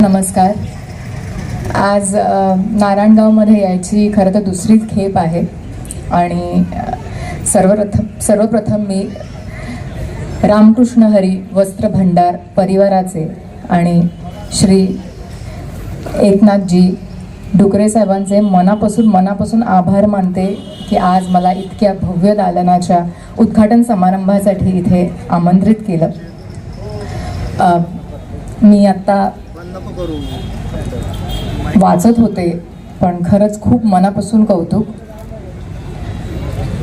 नमस्कार. आज नारायणगावमध्ये यायची खरं तर दुसरीच खेप आहे आणि सर्वप्रथम सर्वप्रथम मी रामकृष्ण हरी वस्त्र भंडार परिवाराचे आणि श्री एकनाथजी डुकरे साहेबांचे मनापासून मनापासून आभार मानते की आज मला इतक्या भव्य दालनाच्या उद्घाटन समारंभासाठी इथे आमंत्रित केलं. मी आत्ता वाचत होते पण खरंच खूप मनापासून कौतुक.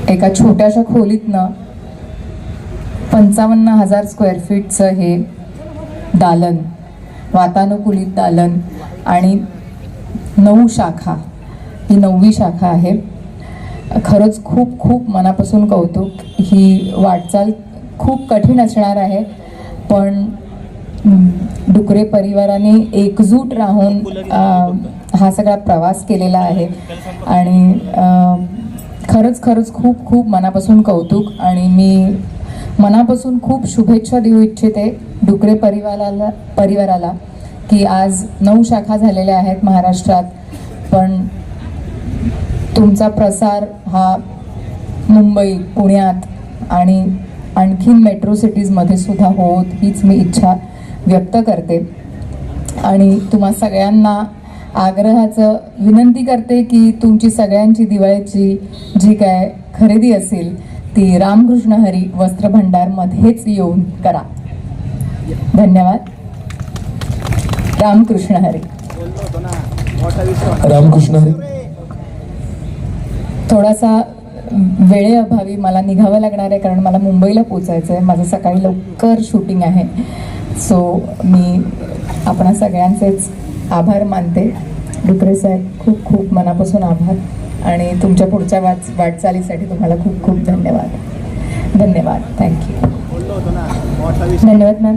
एका छोट्याशा खोलीतनं पंचावन्न हजार स्क्वेअर फीटचं हे दालन वातानुकूलित दालन आणि नऊ शाखा ही नववी शाखा आहे. खरंच खूप खूप मनापासून कौतुक. ही वाटचाल खूप कठीण असणार आहे पण डुकरे परिवाराने एकजूट राहून हा सगळा प्रवास केलेला आहे. आणि खरंच खरंच खूप खूप मनापासून कौतुक आणि मी मनापासून खूप शुभेच्छा देऊ इच्छिते डुकरे परिवाराला परिवाराला की आज नऊ शाखा झालेल्या आहेत महाराष्ट्रात. पण तुमचा प्रसार हा मुंबई पुण्यात आणि आणखीन मेट्रो सिटीजमध्ये सुद्धा होत हीच मी इच्छा व्यक्त करते. आणि तुम्हा सगळ्यांना आग्रहाचं विनंती करते की तुमची सगळ्यांची दिवाळीची जी काय खरेदी असेल ती रामकृष्ण हरी वस्त्र भंडारमध्येच येऊन करा. धन्यवाद. रामकृष्ण हरी. रामकृष्ण हरी. थोडासा वेळेअभावी मला निघावं लागणार आहे कारण मला मुंबईला पोचायचं आहे माझं सकाळी लवकर शूटिंग आहे. सो मी आपणा सगळ्यांचेच आभार मानते. डुकरे साहेब खूप खूप मनापासून आभार. आणि तुमच्या पुढच्या वाच वाटचालीसाठी तुम्हाला खूप खूप धन्यवाद. धन्यवाद. थँक्यू धन्यवाद मॅम